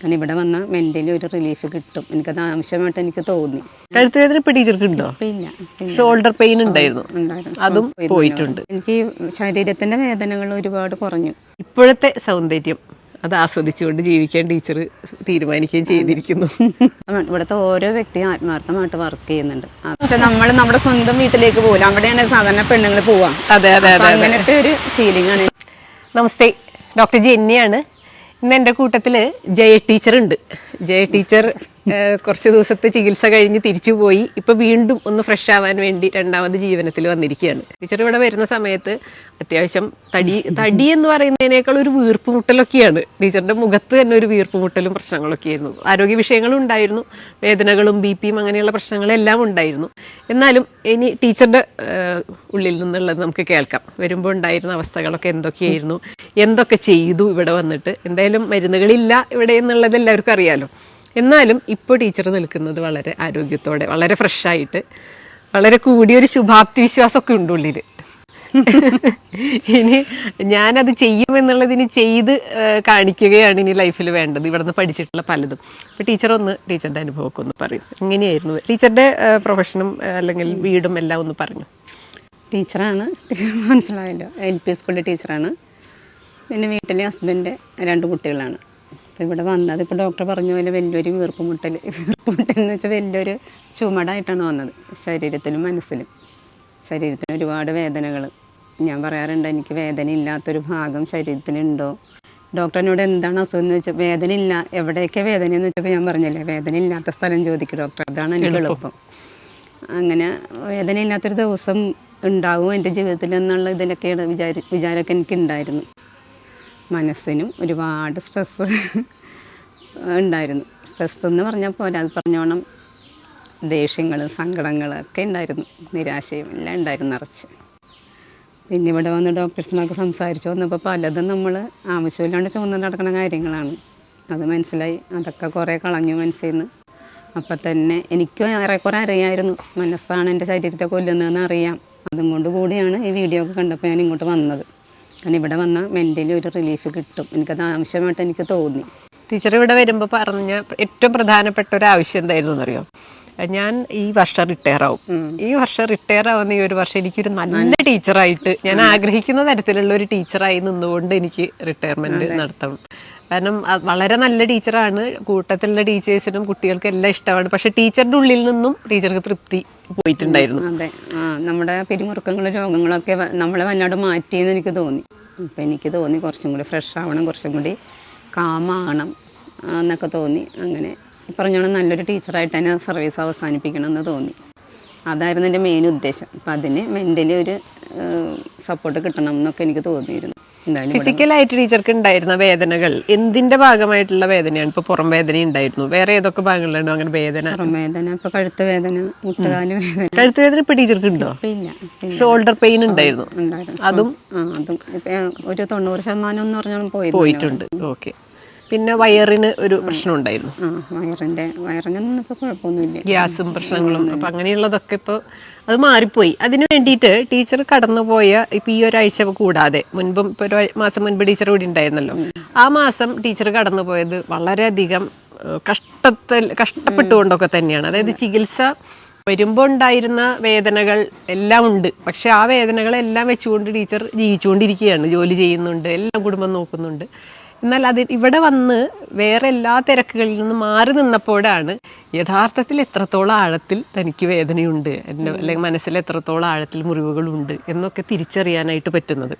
കാരണം ഇവിടെ വന്ന മെന്റലി ഒരു റിലീഫ് കിട്ടും. എനിക്കത് ആവശ്യമായിട്ട് എനിക്ക് തോന്നി. കഴുത്ത് വേദന ഇപ്പൊ ടീച്ചർക്ക് ഉണ്ടോ? ഇല്ല ഷോൾഡർ പെയിൻ ഉണ്ടായിരുന്നു. ഉണ്ടായിരുന്നു. അതും പോയിട്ടുണ്ട്. എനിക്ക് ശരീരത്തിന്റെ വേദനകൾ ഒരുപാട് കുറഞ്ഞു. ഇപ്പോഴത്തെ സൗന്ദര്യം അത് ആസ്വദിച്ചുകൊണ്ട് ജീവിക്കാൻ ടീച്ചർ തീരുമാനിക്കുകയും ചെയ്തിരിക്കുന്നു. ഇവിടുത്തെ ഓരോ വ്യക്തിയും ആത്മാർത്ഥമായിട്ട് വർക്ക് ചെയ്യുന്നുണ്ട്. പക്ഷെ നമ്മൾ നമ്മുടെ സ്വന്തം വീട്ടിലേക്ക് പോകില്ല അവിടെയാണ് സാധാരണ പെണ്ണുങ്ങൾ പോവാ. അതെ അതെ അതെ അങ്ങനത്തെ ഒരു ഫീലിംഗ് ആണ്. നമസ്തേ. ഡോക്ടർ ജെന്നിയാണ്. ഇന്ന് എന്റെ കൂട്ടത്തിൽ ജയ ടീച്ചർ ഉണ്ട് ജയ ടീച്ചർ കുറച്ച് ദിവസത്തെ ചികിത്സ കഴിഞ്ഞ് തിരിച്ചു പോയി. ഇപ്പൊ വീണ്ടും ഒന്ന് ഫ്രഷ് ആവാൻ വേണ്ടി രണ്ടാമത് ജീവനത്തിൽ വന്നിരിക്കുകയാണ്. ടീച്ചർ ഇവിടെ വരുന്ന സമയത്ത് അത്യാവശ്യം തടി തടി എന്ന് പറയുന്നതിനേക്കാൾ ഒരു വീർപ്പ് മുട്ടലൊക്കെയാണ് ടീച്ചറിന്റെ മുഖത്ത് തന്നെ ഒരു വീർപ്പ് മുട്ടലും പ്രശ്നങ്ങളൊക്കെ ആയിരുന്നു. ആരോഗ്യ വിഷയങ്ങളും ഉണ്ടായിരുന്നു. വേദനകളും ബി പിയും അങ്ങനെയുള്ള പ്രശ്നങ്ങളെല്ലാം ഉണ്ടായിരുന്നു. എന്നാലും ഇനി ടീച്ചറുടെ ഉള്ളിൽ നിന്നുള്ളത് നമുക്ക് കേൾക്കാം. വരുമ്പോൾ ഉണ്ടായിരുന്ന അവസ്ഥകളൊക്കെ എന്തൊക്കെയായിരുന്നു? എന്തൊക്കെ ചെയ്തു ഇവിടെ വന്നിട്ട്? എന്തായാലും മരുന്നുകളില്ല ഇവിടെ എന്നുള്ളത് എല്ലാവർക്കും അറിയാലോ. എന്നാലും ഇപ്പോൾ ടീച്ചർ നിൽക്കുന്നത് വളരെ ആരോഗ്യത്തോടെ വളരെ ഫ്രഷായിട്ട് വളരെ കൂടിയൊരു ശുഭാപ്തി വിശ്വാസമൊക്കെ ഉണ്ട് ഉള്ളിൽ ഇനി ഞാനത് ചെയ്യുമെന്നുള്ളതിന് ചെയ്ത് കാണിക്കുകയാണ് ഇനി ലൈഫിൽ വേണ്ടത്. ഇവിടെ നിന്ന് പഠിച്ചിട്ടുള്ള പലതും. അപ്പോൾ ടീച്ചർ ഒന്ന് ടീച്ചറിന്റെ അനുഭവമൊക്കെ ഒന്ന് പറയും. എങ്ങനെയായിരുന്നു? ടീച്ചറുടെ പ്രൊഫഷനും അല്ലെങ്കിൽ വീടും എല്ലാം ഒന്ന് പറഞ്ഞു. ടീച്ചറാണ്. മനസ്സിലായല്ലോ. എൽ പി സ്കൂളിലെ ടീച്ചറാണ്. പിന്നെ വീട്ടിലെ ഹസ്ബൻഡ് രണ്ട് കുട്ടികളാണ്. അപ്പോൾ ഇവിടെ വന്നത്. ഇപ്പോൾ ഡോക്ടർ പറഞ്ഞ പോലെ വലിയൊരു വീർപ്പ് മുട്ടൽ വീർപ്പ് മുട്ടൽ എന്ന് വെച്ചാൽ വലിയൊരു ചുമടായിട്ടാണ് വന്നത് ശരീരത്തിലും മനസ്സിലും. ശരീരത്തിന് ഒരുപാട് വേദനകൾ ഞാൻ പറയാറുണ്ട് എനിക്ക് വേദന ഇല്ലാത്തൊരു ഭാഗം ശരീരത്തിലുണ്ടോ? ഡോക്ടറിനോട് എന്താണ് അസുഖം എന്ന് വെച്ചാൽ വേദന ഇല്ല എവിടെയൊക്കെ വേദന എന്ന് വെച്ചപ്പോൾ ഞാൻ പറഞ്ഞില്ലേ വേദന ഇല്ലാത്ത സ്ഥലം ചോദിക്കും ഡോക്ടർ അതാണ് എനിക്ക് എളുപ്പം. അങ്ങനെ വേദന ഇല്ലാത്തൊരു ദിവസം ഉണ്ടാവും എന്റെ ജീവിതത്തിൽ എന്നുള്ള ഇതിലൊക്കെയാണ് വിചാരി വിചാരമൊക്കെ എനിക്ക് ഉണ്ടായിരുന്നു മനസ്സിനും ഒരുപാട് സ്ട്രെസ് ഉണ്ടായിരുന്നു. സ്ട്രെസ് എന്ന് പറഞ്ഞാൽ പോലെ അത് പറഞ്ഞോണം ദേഷ്യങ്ങൾ സങ്കടങ്ങൾ ഒക്കെ ഉണ്ടായിരുന്നു. നിരാശയും എല്ലാം ഉണ്ടായിരുന്നു നിറച്ച്. പിന്നെ ഇവിടെ വന്ന് ഡോക്ടേഴ്സിനൊക്കെ സംസാരിച്ചു. വന്നപ്പോൾ പലതും നമ്മൾ ആവശ്യമില്ലാണ്ട് ചുമന്ന് നടക്കുന്ന കാര്യങ്ങളാണ്. അത് മനസ്സിലായി. അതൊക്കെ കുറേ കളഞ്ഞു മനസ്സിൽ നിന്ന് അപ്പം തന്നെ എനിക്ക് ഏറെക്കുറെ അറിയായിരുന്നു. മനസ്സാണ് എന്റെ ശരീരത്തെ കൊല്ലുന്നതെന്ന് അറിയാം. അതും കൊണ്ട് കൂടിയാണ് ഈ വീഡിയോ ഒക്കെ കണ്ടപ്പോൾ ഞാൻ ഇങ്ങോട്ട് വന്നത്. കാരണം ഇവിടെ വന്നാൽ മെന്റലി ഒരു റിലീഫ് കിട്ടും. എനിക്കത് ആവശ്യമായിട്ട് എനിക്ക് തോന്നി. ടീച്ചർ ഇവിടെ വരുമ്പോൾ പറഞ്ഞ ഏറ്റവും പ്രധാനപ്പെട്ട ഒരു ആവശ്യം എന്തായിരുന്നു എന്നറിയോ? ഞാൻ ഈ വർഷം റിട്ടയർ ആവും. ഈ വർഷം റിട്ടയർ ആവുന്ന ഈ ഒരു വർഷം എനിക്കൊരു നല്ല ടീച്ചറായിട്ട് ഞാൻ ആഗ്രഹിക്കുന്ന തരത്തിലുള്ള ഒരു ടീച്ചറായി നിന്നുകൊണ്ട് എനിക്ക് റിട്ടയർമെന്റ് നടത്തണം. കാരണം വളരെ നല്ല ടീച്ചറാണ്. കൂട്ടത്തിലുള്ള ടീച്ചേഴ്സിനും കുട്ടികൾക്കും എല്ലാം ഇഷ്ടമാണ്. പക്ഷെ ടീച്ചറിന്റെ ഉള്ളിൽ നിന്നും ടീച്ചർക്ക് തൃപ്തി. പോയിട്ടുണ്ടായിരുന്നു. അതെ. ആ നമ്മുടെ പിരിമുറുക്കങ്ങളും രോഗങ്ങളൊക്കെ നമ്മളെ വല്ലാണ്ട് മാറ്റിയെന്ന് എനിക്ക് തോന്നി. അപ്പം എനിക്ക് തോന്നി കുറച്ചും കൂടി ഫ്രഷ് ആവണം കുറച്ചും കൂടി കാമാകണം എന്നൊക്കെ തോന്നി. അങ്ങനെ പറഞ്ഞോണം നല്ലൊരു ടീച്ചറായിട്ട് തന്നെ സർവീസ് അവസാനിപ്പിക്കണം എന്ന് തോന്നി. അതായിരുന്നു എന്റെ മെയിൻ ഉദ്ദേശം. അപ്പം അതിന് മെന്റലി ഒരു സപ്പോർട്ട് കിട്ടണം എന്നൊക്കെ എനിക്ക് തോന്നിയിരുന്നു. ഫിസിക്കലായിട്ട് ടീച്ചർക്ക് ഉണ്ടായിരുന്ന വേദനകൾ എന്തിന്റെ ഭാഗമായിട്ടുള്ള വേദനയാണ്? ഇപ്പൊ പുറം വേദന ഉണ്ടായിരുന്നു വേറെ ഏതൊക്കെ ഭാഗങ്ങളിലാണ് അങ്ങനെ വേദന? പുറം വേദന ഇപ്പം കഴുത്ത് വേദന മുട്ടുകാൽ വേദന. കഴുത്ത് വേദന ഇപ്പൊ ടീച്ചർക്ക് ഉണ്ടോ? ഇല്ല ഷോൾഡർ പെയിൻ ഉണ്ടായിരുന്നു. അതും അതും. ഒരു തൊണ്ണൂറ് ശതമാനം എന്ന് പറഞ്ഞാൽ പോയി പോയിട്ടുണ്ട്. ഓക്കെ. പിന്നെ വയറിന് ഒരു പ്രശ്നം ഉണ്ടായിരുന്നു. വയറിന്റെ വയറിനൊന്നും ഇപ്പൊ കുഴപ്പമൊന്നുമില്ല. ഗ്യാസും പ്രശ്നങ്ങളും അപ്പൊ അങ്ങനെയുള്ളതൊക്കെ ഇപ്പോൾ അത് മാറിപ്പോയി. അതിനു വേണ്ടിയിട്ട് ടീച്ചർ കടന്നുപോയ ഇപ്പൊ ഈ ഒരാഴ്ച കൂടാതെ മുൻപും ഇപ്പൊ ഒരു മാസം മുൻപ് ടീച്ചർ കൂടി ഉണ്ടായിരുന്നല്ലോ. ആ മാസം ടീച്ചർ കടന്നുപോയത് വളരെയധികം കഷ്ടത്തിൽ കഷ്ടപ്പെട്ടുകൊണ്ടൊക്കെ തന്നെയാണ്. അതായത് ചികിത്സ വരുമ്പോൾ ഉണ്ടായിരുന്ന വേദനകൾ എല്ലാം ഉണ്ട്. പക്ഷെ ആ വേദനകളെല്ലാം വെച്ചുകൊണ്ട് ടീച്ചർ ജീവിച്ചുകൊണ്ടിരിക്കുകയാണ്. ജോലി ചെയ്യുന്നുണ്ട് എല്ലാം കുടുംബം നോക്കുന്നുണ്ട്. എന്നാൽ അത് ഇവിടെ വന്ന് വേറെ എല്ലാ തിരക്കുകളിൽ നിന്നും മാറി നിന്നപ്പോഴാണ് യഥാർത്ഥത്തിൽ എത്രത്തോളം ആഴത്തിൽ തനിക്ക് വേദനയുണ്ട് എന്റെ അല്ലെങ്കിൽ മനസ്സിൽ എത്രത്തോളം ആഴത്തിൽ മുറിവുകളുണ്ട് എന്നൊക്കെ തിരിച്ചറിയാനായിട്ട് പറ്റുന്നത്.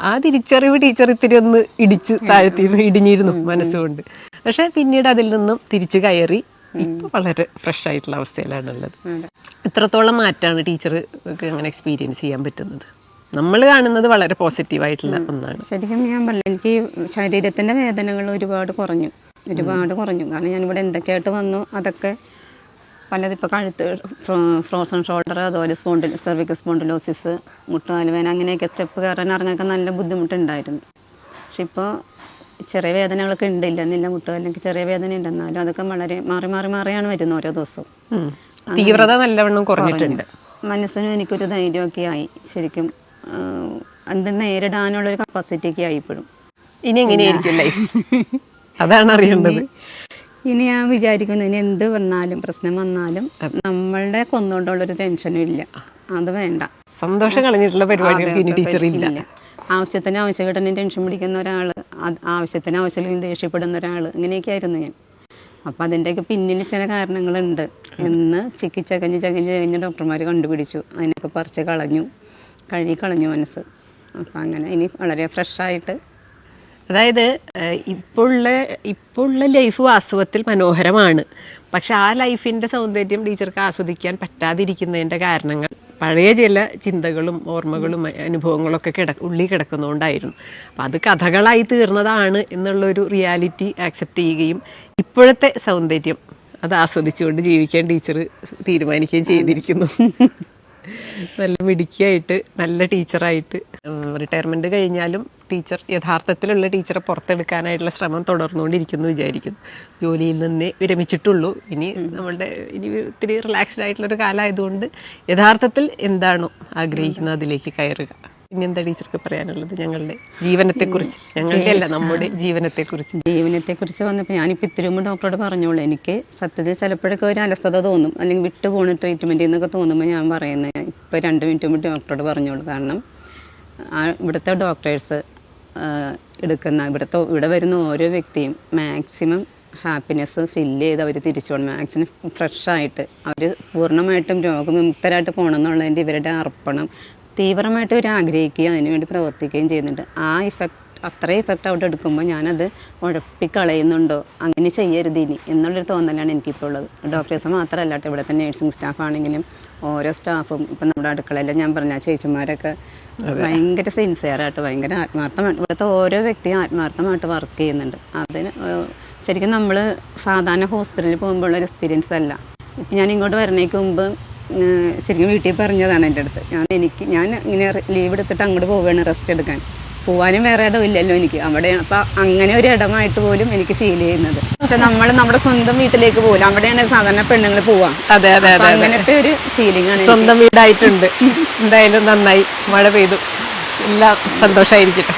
ആ തിരിച്ചറിവ് ടീച്ചർ ഇത്തിരി ഒന്ന് ഇടിച്ച് താഴ്ത്തിയിരുന്നു ഇടിഞ്ഞിരുന്നു മനസ്സുകൊണ്ട്. പക്ഷെ പിന്നീട് അതിൽ നിന്നും തിരിച്ചു കയറി ഇപ്പൊ വളരെ ഫ്രഷ് ആയിട്ടുള്ള അവസ്ഥയിലാണുള്ളത്. ഉള്ളത് എത്രത്തോളം മാറ്റാണ് ടീച്ചർ അങ്ങനെ എക്സ്പീരിയൻസ് ചെയ്യാൻ പറ്റുന്നത്? നമ്മൾ കാണുന്നത് വളരെ പോസിറ്റീവായിട്ടുള്ള ഒന്നാണ്. ശരിക്കും ഞാൻ പറഞ്ഞു എനിക്ക് ശരീരത്തിന്റെ വേദനകൾ ഒരുപാട് കുറഞ്ഞു. ഒരുപാട് കുറഞ്ഞു. കാരണം ഞാൻ ഞാനിവിടെ എന്തൊക്കെയായിട്ട് വന്നു അതൊക്കെ പലത് ഇപ്പോൾ കഴുത്ത് ഫ്രോസൺ ഷോൾഡർ അതുപോലെ സ്പോണ്ടിൽ സെർവിക്കൽ സ്പോണ്ടിലോസിസ് മുട്ടുകാലുവേന അങ്ങനെയൊക്കെ സ്റ്റെപ്പ് കയറാൻ ഇറങ്ങാനൊക്കെ നല്ല ബുദ്ധിമുട്ടുണ്ടായിരുന്നു. പക്ഷെ ഇപ്പോൾ ചെറിയ വേദനകളൊക്കെ ഉണ്ട് ഇല്ലെന്നില്ല മുട്ടുകാലിനൊക്കെ ചെറിയ വേദന ഉണ്ടെന്നാലും അതൊക്കെ വളരെ മാറി മാറി മാറിയാണ് വരുന്നത് ഓരോ ദിവസവും. തീവ്രത നല്ലവണ്ണം കുറഞ്ഞിട്ടുണ്ട്. മനസ്സിനും എനിക്കൊരു ധൈര്യമൊക്കെ ആയി ശരിക്കും. ആഹ് നേരിടാനുള്ള ഒരു കപ്പാസിറ്റി ഒക്കെ ആയിപ്പോഴും ഇനി എങ്ങനെയായിരിക്കും ലൈഫ് അതാണ് അറിയേണ്ടത്. ഇനി ഞാൻ വിചാരിക്കുന്നു ഇനി എന്ത് വന്നാലും പ്രശ്നം വന്നാലും നമ്മളുടെ കൊന്നുകൊണ്ടുള്ളൊരു ടെൻഷനും ഇല്ല. അത് വേണ്ട. സന്തോഷം കളഞ്ഞിട്ടുള്ള പരിപാടികൾക്ക് ഇനി ടീച്ചർ ഇല്ല. ആവശ്യത്തിന് ആവശ്യഘടനയും ടെൻഷൻ പിടിക്കുന്ന ഒരാൾ ആവശ്യത്തിന് ആവശ്യമില്ലെങ്കിൽ ദേഷ്യപ്പെടുന്ന ഒരാൾ ഇങ്ങനെയൊക്കെ ആയിരുന്നു ഞാൻ. അപ്പം അതിന്റെയൊക്കെ പിന്നിൽ ചില കാരണങ്ങളുണ്ട്. എന്ന് ചിക്കി ചകഞ്ഞ് ചകഞ്ഞ് ചകഞ്ഞ് ഡോക്ടർമാർ കണ്ടുപിടിച്ചു. അതിനൊക്കെ പറിച്ച് കളഞ്ഞു. കഴുകി കളഞ്ഞു മനസ്സ്. അപ്പം അങ്ങനെ ഇനി വളരെ ഫ്രഷായിട്ട്. അതായത് ഇപ്പോഴുള്ള ഇപ്പോഴുള്ള ലൈഫ് വാസ്തവത്തിൽ മനോഹരമാണ്. പക്ഷെ ആ ലൈഫിന്റെ സൗന്ദര്യം ടീച്ചർക്ക് ആസ്വദിക്കാൻ പറ്റാതിരിക്കുന്നതിന്റെ കാരണങ്ങൾ പഴയ ചില ചിന്തകളും ഓർമ്മകളും അനുഭവങ്ങളൊക്കെ കിട ഉള്ളി കിടക്കുന്നതുകൊണ്ടായിരുന്നു അപ്പം അത് കഥകളായി തീർന്നതാണ് എന്നുള്ളൊരു റിയാലിറ്റി ആക്സെപ്റ്റ് ചെയ്യുകയും ഇപ്പോഴത്തെ സൗന്ദര്യം അത് ആസ്വദിച്ചുകൊണ്ട് ജീവിക്കാൻ ടീച്ചർ തീരുമാനിക്കുകയും ചെയ്തിരിക്കുന്നു. നല്ല മിടുക്കിയായിട്ട് നല്ല ടീച്ചറായിട്ട്. റിട്ടയർമെന്റ് കഴിഞ്ഞാലും ടീച്ചർ യഥാർത്ഥത്തിലുള്ള ടീച്ചറെ പുറത്തെടുക്കാനായിട്ടുള്ള ശ്രമം തുടർന്നുകൊണ്ടിരിക്കുന്നു വിചാരിക്കുന്നു. ജോലിയിൽ നിന്നേ വിരമിച്ചിട്ടുള്ളൂ. ഇനി നമ്മളുടെ ഇനി ഒത്തിരി റിലാക്സ്ഡ് ആയിട്ടുള്ളൊരു കാലമായതുകൊണ്ട് യഥാർത്ഥത്തിൽ എന്താണോ ആഗ്രഹിക്കുന്നത് അതിലേക്ക് കയറുക. ഇനി എന്താ ടീച്ചർക്ക് പറയാനുള്ളത്? ഞങ്ങളുടെ ജീവനത്തെക്കുറിച്ച്. ഞങ്ങളുടെ അല്ല നമ്മുടെ ജീവനത്തെ കുറിച്ച് ജീവനത്തെ കുറിച്ച് വന്നപ്പോൾ ഞാനിപ്പോൾ ഇത്തിരി മുമ്പ് ഡോക്ടറോട് പറഞ്ഞോളൂ. എനിക്ക് സത്യത്തിൽ ചിലപ്പോഴൊക്കെ ഒരു അലസത തോന്നും. അല്ലെങ്കിൽ വിട്ടു പോണ ട്രീറ്റ്മെന്റ് എന്നൊക്കെ തോന്നുമ്പോൾ ഞാൻ പറയുന്നത് ഇപ്പോൾ രണ്ട് മിനിറ്റ് മുമ്പ് ഡോക്ടറോട് പറഞ്ഞോളൂ. കാരണം ആ ഇവിടുത്തെ ഡോക്ടേഴ്സ് എടുക്കുന്ന ഇവിടുത്തെ ഇവിടെ വരുന്ന ഓരോ വ്യക്തിയും മാക്സിമം ഹാപ്പിനെസ് ഫില്ല് ചെയ്ത് അവർ തിരിച്ചു പോകണം മാക്സിമം ഫ്രഷായിട്ട് അവർ പൂർണമായിട്ടും രോഗമുക്തരായിട്ട് പോകണം എന്നുള്ളതിന്റെ ഇവരുടെ അർപ്പണം. തീവ്രമായിട്ട് ഒരു ആഗ്രഹിക്കുകയും അതിനുവേണ്ടി പ്രവർത്തിക്കുകയും ചെയ്യുന്നുണ്ട്. ആ ഇഫക്റ്റ് അത്ര ഇഫക്റ്റ് അവിടെ എടുക്കുമ്പോൾ ഞാനത് ഉഴപ്പിക്കളയുന്നുണ്ടോ? അങ്ങനെ ചെയ്യരുത് ഇനി എന്നുള്ളൊരു തോന്നലാണ് എനിക്കിപ്പോൾ ഉള്ളത് ഡോക്ടേഴ്സ് മാത്രമല്ല കേട്ടോ ഇവിടുത്തെ നേഴ്സിംഗ് സ്റ്റാഫ് ആണെങ്കിലും ഓരോ സ്റ്റാഫും ഇപ്പം നമ്മുടെ അടുക്കളയിലെ ഞാൻ പറഞ്ഞ ചേച്ചിമാരൊക്കെ ഭയങ്കര സിൻസിയറായിട്ട് ഭയങ്കര ആത്മാർത്ഥമായിട്ട് ഇവിടുത്തെ ഓരോ വ്യക്തിയും ആത്മാർത്ഥമായിട്ട് വർക്ക് ചെയ്യുന്നുണ്ട്. അതിന് ശരിക്കും നമ്മൾ സാധാരണ ഹോസ്പിറ്റലിൽ പോകുമ്പോഴുള്ള എക്സ്പീരിയൻസ് അല്ല. ഇപ്പം ഞാൻ ഇങ്ങോട്ട് വരണേക്ക് മുമ്പ് ശരിക്കും വീട്ടിൽ പറഞ്ഞതാണ് എന്റെ അടുത്ത്. ഞാൻ എനിക്ക് ഞാൻ ഇങ്ങനെ ലീവ് എടുത്തിട്ട് അങ്ങോട്ട് പോവുകയാണ് റെസ്റ്റ് എടുക്കാൻ. പോവാനും വേറെ ഇടം ഇല്ലല്ലോ എനിക്ക്. അവിടെ അപ്പം അങ്ങനെ ഒരു ഇടമായിട്ട് പോലും എനിക്ക് ഫീൽ ചെയ്യുന്നത്. പക്ഷെ നമ്മൾ നമ്മുടെ സ്വന്തം വീട്ടിലേക്ക് പോകില്ല അവിടെയാണ് സാധാരണ പെണ്ണുങ്ങൾ പോവാം അതെ അതെ അതെ അങ്ങനത്തെ ഒരു ഫീലിംഗ് ആണ് സ്വന്തം വീടായിട്ടുണ്ട്. എന്തായാലും നന്നായി. മഴ പെയ്തു. എല്ലാം സന്തോഷമായിരിക്കട്ടെ